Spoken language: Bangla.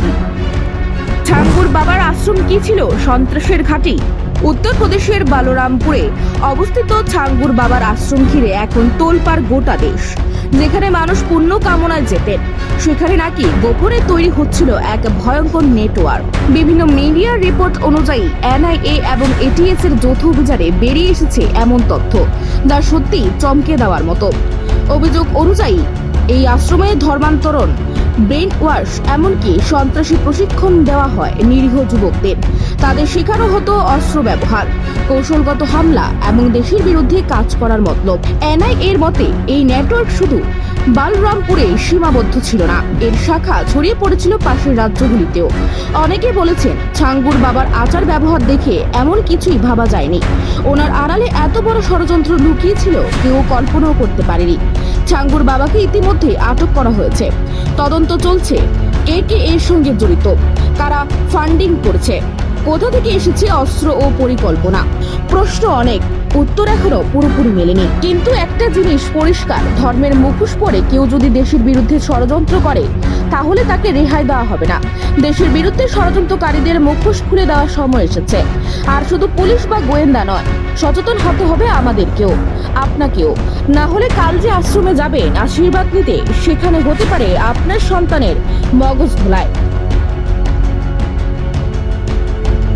কি ঠাঙ্গুর বাবার আশ্রম কি ছিল? সন্ত্রাসের ঘাঁটি। উত্তরপ্রদেশের বালোরামপুরে অবস্থিত ছাঙ্গুর বাবার আশ্রম ঘিরে এখন তোলপাড় গোটা দেশ। যেখানে মানুষ পুণ্য কামনায় যেতেন সেখানে নাকি গোপনে তৈরি হচ্ছিল এক ভয়ঙ্কর নেটওয়ার্ক। বিভিন্ন মিডিয়ার রিপোর্ট অনুযায়ী এনআইএ এবং এটিএস এর যৌথ অভিযানে বেরিয়ে এসেছে এমন তথ্য যা সত্যি চমকে দেওয়ার মতো। অভিযোগ অনুযায়ী এই আশ্রমে ধর্মান্তরণ ব্রেন ওয়াশ এমনকি সন্ত্রাসী প্রশিক্ষণ দেওয়া হয় নিরীহ যুবকদের। তাদের শেখানো হতো অস্ত্র ব্যবহার, কৌশলগত হামলা, এবং দেশের বিরুদ্ধে কাজ করার মতলব। এনআই এর মতে, এই নেটওয়ার্ক শুধু বালরামপুরে সীমাবদ্ধ ছিল না। এর শাখা ছড়িয়ে পড়েছিল পাশের রাজ্যগুলিতেও। অনেকে বলেছেন, ছাঙ্গুর বাবার আচার ব্যবহার দেখে এমন কিছুই ভাবা যায়নি। ওনার আড়ালে এত বড় ষড়যন্ত্র লুকিয়ে ছিল কেউ কল্পনাও করতে পারেনি। ছাঙ্গুর বাবাকে ইতিমধ্যে আটক করা হয়েছে। তদন্ত চলছে, কে কে এর সঙ্গে জড়িত, কারা ফান্ডিং করছে, কোথা থেকে এসেছে অস্ত্র ও পরিকল্পনা। প্রশ্ন অনেক উত্তর এখনও পুরোপুরি মেলেনি। কিন্তু একটা জিনিস পরিষ্কার, ধর্মের মুখোশ পরে কেউ যদি দেশের বিরুদ্ধে ষড়যন্ত্র করে, তাহলে তাকে রেহাই দেওয়া হবে না। দেশের বিরুদ্ধে ষড়যন্ত্রকারীদের মুখোশ খুলে দেওয়ার সময় এসেছে। আর শুধু পুলিশ বা গোয়েন্দা নয়, সচেতন হতে হবে আমাদেরকেও, আপনাকেও। না হলে কাল যে আশ্রমে যাবেন, আশীর্বাদ নিতে, সেখানে হতে পারে আপনার সন্তানের মগজ ধোলায়।